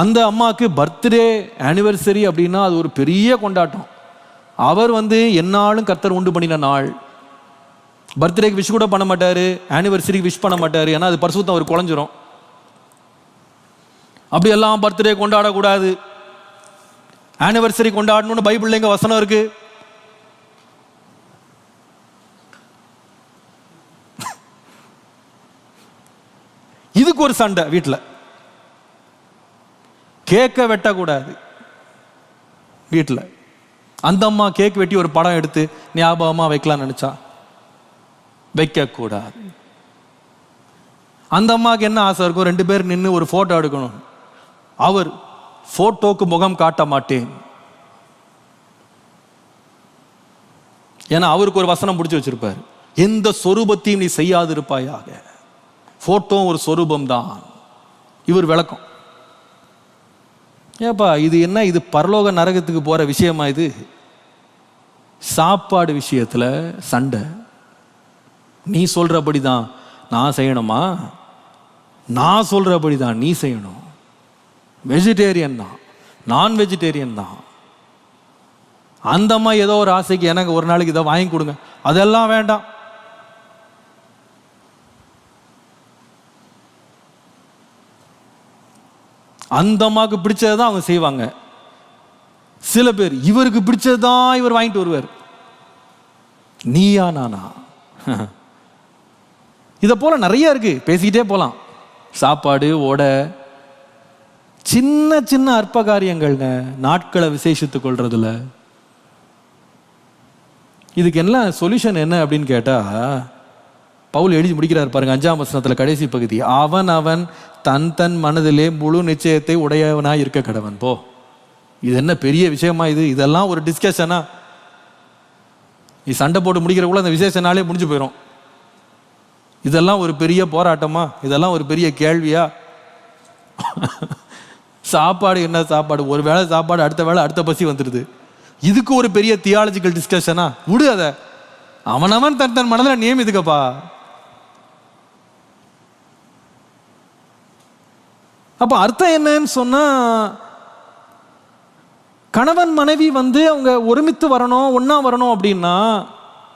அந்த அம்மாவுக்கு birthday anniversary அப்படின்னா அது ஒரு பெரிய கொண்டாட்டம். அவர் வந்து என்னாலும் கர்த்தர் உண்டு பண்ணின நாள். பர்த்டேக்கு விஷ் கூட பண்ண மாட்டார் ஆனிவர்சரிக்கு விஷ் பண்ண மாட்டார் ஏன்னா அது பரிசுத்தம் அவர் குழஞ்சிரும் அப்படி எல்லாம் பர்த்டே கொண்டாடக்கூடாது. ஆனிவர்சரி கொண்டாடணும்னு பைபிள்ல எங்க வசனம் இருக்கு? இதுக்கு ஒரு சண்டை வீட்டில் கேக்கை வெட்டக்கூடாது. வீட்டில் அந்த அம்மா கேக் வெட்டி ஒரு படம் எடுத்து ஞாபகமாக வைக்கலாம்னு நினச்சா? வைக்கக்கூடாது. அந்த அம்மாவுக்கு என்ன ஆசை இருக்கும் ரெண்டு பேர் நின்று ஒரு ஃபோட்டோ எடுக்கணும். அவர் ஃபோட்டோக்கு முகம் காட்ட மாட்டேன். ஏன்னா அவருக்கு ஒரு வசனம் பிடிச்சி வச்சிருப்பார். எந்த சொரூபத்தையும் நீ செய்யாதிருப்பாயாக. ஃபோட்டோ ஒரு சொரூபம் தான் இவர் விளக்கம். ஏப்பா இது என்ன இது பரலோக நரகத்துக்கு போகிற விஷயமா இது? சாப்பாடு விஷயத்தில் சண்டை. நீ சொல்கிறபடி தான் நான் செய்யணுமா? நான் சொல்கிறபடி தான் நீ செய்யணும். வெஜிடேரியன் தான். நான் வெஜிடேரியன் தான் அந்தம்மா ஏதோ ஒரு ஆசைக்கு எனக்கு ஒரு நாளைக்கு இதை வாங்கி கொடுங்க. அதெல்லாம் வேண்டாம். அந்த அம்மாவுக்கு பிடிச்சதை தான் அவங்க செய்வாங்க. சில பேர் இவருக்கு பிடிச்சது தான் இவர் வாங்கிட்டு வருவார். நீயா நானா? இதை போல நிறைய இருக்கு. பேசிக்கிட்டே போகலாம் சாப்பாடு ஓடை சின்ன சின்ன அற்ப காரியங்கள்ங்க நாட்களை விசேஷித்துக் கொள்றதுல. இதுக்கு என்ன சொல்யூஷன் என்ன அப்படின்னு கேட்டால் பவுல் எழுதி முடிக்கிறார் பாருங்க அஞ்சாம் வசனத்தில் கடைசி பகுதி. அவன் அவன் தன் தன் மனதிலே முழு நிச்சயத்தை உடையவனாய் இருக்க கடவன். போ. இது என்ன பெரிய விஷயமா இது? இதெல்லாம் ஒரு டிஸ்கஷனா நீ சண்டை போட்டு முடிக்கிறக்குள்ள அந்த விசேஷ நாளே முடிஞ்சு போயிடும் இதெல்லாம் ஒரு பெரிய போராட்டமா? இதெல்லாம் ஒரு பெரிய கேள்வியா? சாப்பாடு என்ன சாப்பாடு? ஒரு வேளை சாப்பாடு அடுத்த வேளை அடுத்த பசி வந்துடுது. இதுக்கு ஒரு பெரிய தியாலஜிக்கல் டிஸ்கஷனா விடு அதை. அவனவன் தன் தன் மனதில் நியமித்துக்கப்பா. அப்போ அர்த்தம் என்னன்னு சொன்னால் கணவன் மனைவி வந்து அவங்க ஒருமித்து வரணும் ஒன்றா வரணும் அப்படின்னா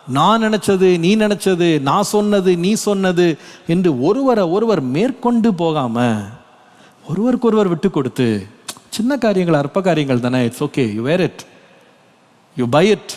நான் நினச்சது நீ நினச்சது நான் சொன்னது நீ சொன்னது என்று ஒருவரை ஒருவர் மேற்கொண்டு போகாமல் ஒருவருக்கு ஒருவர் விட்டு கொடுத்து சின்ன காரியங்கள் அற்ப காரியங்கள் தானே it's okay you wear it you buy it